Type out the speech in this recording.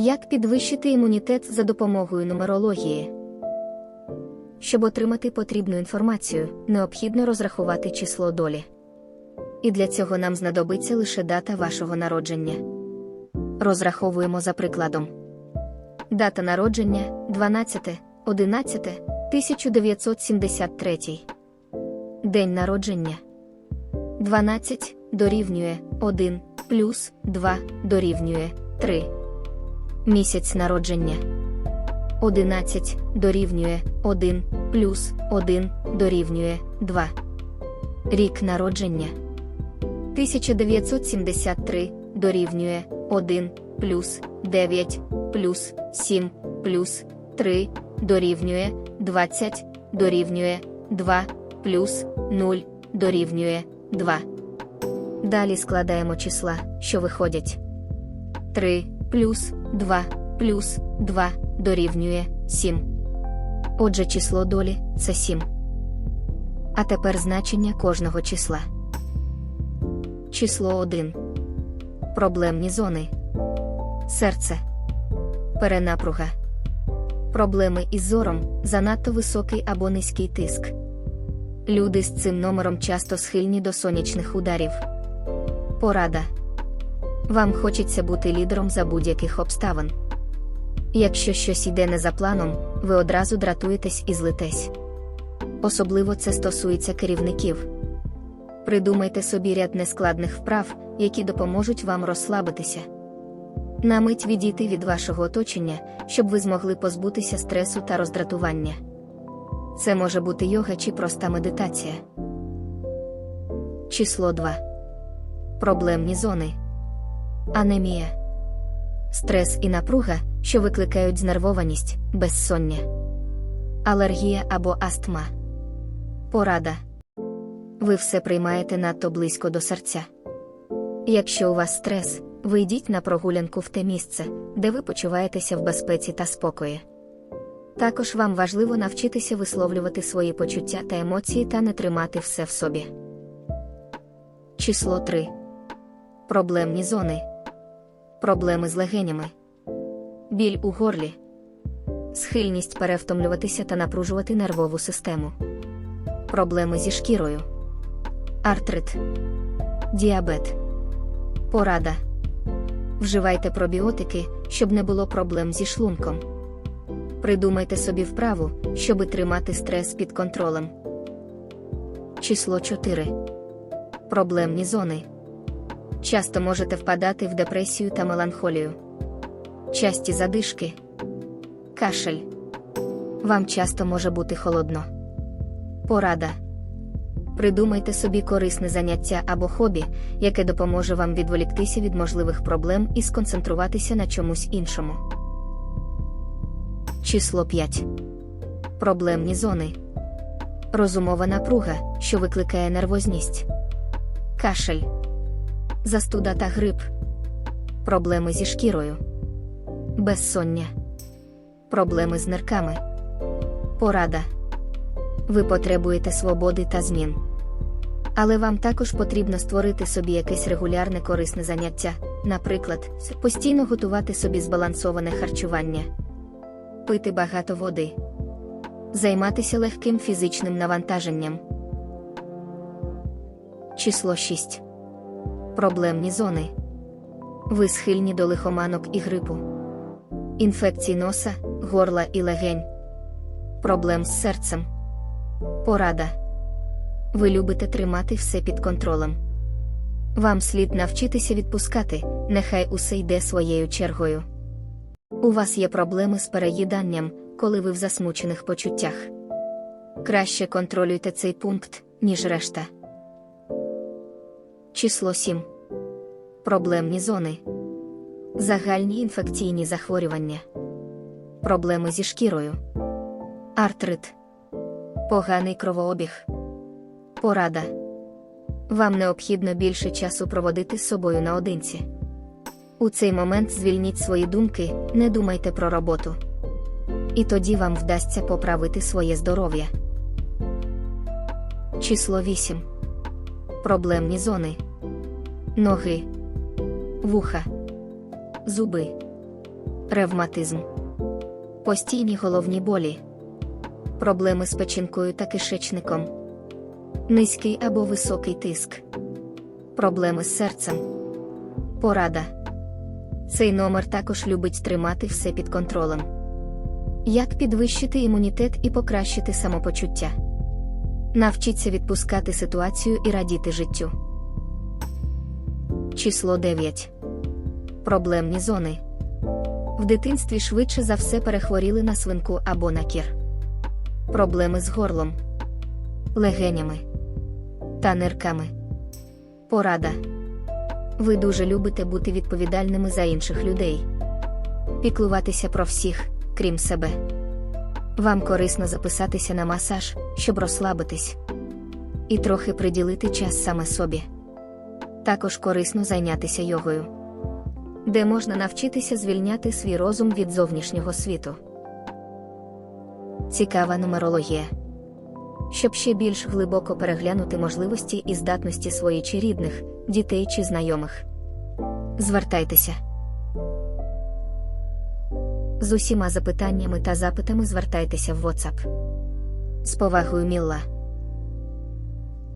Як підвищити імунітет за допомогою нумерології? Щоб отримати потрібну інформацію, необхідно розрахувати число долі. І для цього нам знадобиться лише дата вашого народження. Розраховуємо за прикладом. Дата народження 12, 11, 1973. День народження 12 дорівнює 1 плюс 2 дорівнює 3. Місяць народження 11 дорівнює 1 плюс 1 дорівнює 2. Рік народження 1973 дорівнює 1 плюс 9 плюс 7 плюс 3 дорівнює 20 дорівнює 2 плюс 0 дорівнює 2. Далі складаємо числа, що виходять. 3 плюс 2 плюс 2 дорівнює 7. Отже, число долі це 7. А тепер значення кожного числа. Число 1. Проблемні зони. Серце. Перенапруга. Проблеми із зором, занадто високий або низький тиск. Люди з цим номером часто схильні до сонячних ударів. Порада. Вам хочеться бути лідером за будь-яких обставин. Якщо щось йде не за планом, ви одразу дратуєтесь і злитесь. Особливо це стосується керівників. Придумайте собі ряд нескладних вправ, які допоможуть вам розслабитися. На мить відійти від вашого оточення, щоб ви змогли позбутися стресу та роздратування. Це може бути йога чи проста медитація. Число 2. Проблемні зони. Анемія. Стрес і напруга, що викликають знервованість, безсоння. Алергія або астма. Порада. Ви все приймаєте надто близько до серця. Якщо у вас стрес, вийдіть на прогулянку в те місце, де ви почуваєтеся в безпеці та спокої. Також вам важливо навчитися висловлювати свої почуття та емоції та не тримати все в собі. Число 3. Проблемні зони. Проблеми з легенями. Біль у горлі. Схильність перевтомлюватися та напружувати нервову систему. Проблеми зі шкірою. Артрит. Діабет. Порада. Вживайте пробіотики, щоб не було проблем зі шлунком. Придумайте собі вправу, щоби тримати стрес під контролем. Число 4. Проблемні зони. Часто можете впадати в депресію та меланхолію. Часті задишки. Кашель. Вам часто може бути холодно. Порада. Придумайте собі корисне заняття або хобі, яке допоможе вам відволіктися від можливих проблем і сконцентруватися на чомусь іншому. Число 5. Проблемні зони. Розумова напруга, що викликає нервозність. Кашель. Застуда та грип. Проблеми зі шкірою. Безсоння. Проблеми з нирками. Порада. Ви потребуєте свободи та змін. Але вам також потрібно створити собі якесь регулярне корисне заняття, наприклад, постійно готувати собі збалансоване харчування, пити багато води, займатися легким фізичним навантаженням. Число 6. Проблемні зони. Ви схильні до лихоманок і грипу, інфекцій носа, горла і легень, проблем з серцем. Порада. Ви любите тримати все під контролем. Вам слід навчитися відпускати, нехай усе йде своєю чергою. У вас є проблеми з переїданням, коли ви в засмучених почуттях. Краще контролюйте цей пункт, ніж решта. Число 7. Проблемні зони. Загальні інфекційні захворювання. Проблеми зі шкірою. Артрит. Поганий кровообіг. Порада. Вам необхідно більше часу проводити з собою наодинці. У цей момент звільніть свої думки, не думайте про роботу. І тоді вам вдасться поправити своє здоров'я. Число 8. Проблемні зони. Ноги, вуха, зуби, ревматизм, постійні головні болі, проблеми з печінкою та кишечником, низький або високий тиск, проблеми з серцем. Порада. Цей номер також любить тримати все під контролем. Як підвищити імунітет і покращити самопочуття? Навчіться відпускати ситуацію і радіти життю. Число 9. Проблемні зони. В дитинстві швидше за все перехворіли на свинку або на кір. Проблеми з горлом, легенями та нирками. Порада. Ви дуже любите бути відповідальними за інших людей, піклуватися про всіх, крім себе. Вам корисно записатися на масаж, щоб розслабитись, і трохи приділити час саме собі. Також корисно зайнятися йогою, де можна навчитися звільняти свій розум від зовнішнього світу. Цікава нумерологія. Щоб ще більш глибоко переглянути можливості і здатності своїх чи рідних, дітей чи знайомих. Звертайтеся. З усіма запитаннями та запитами звертайтеся в WhatsApp. З повагою Мілла.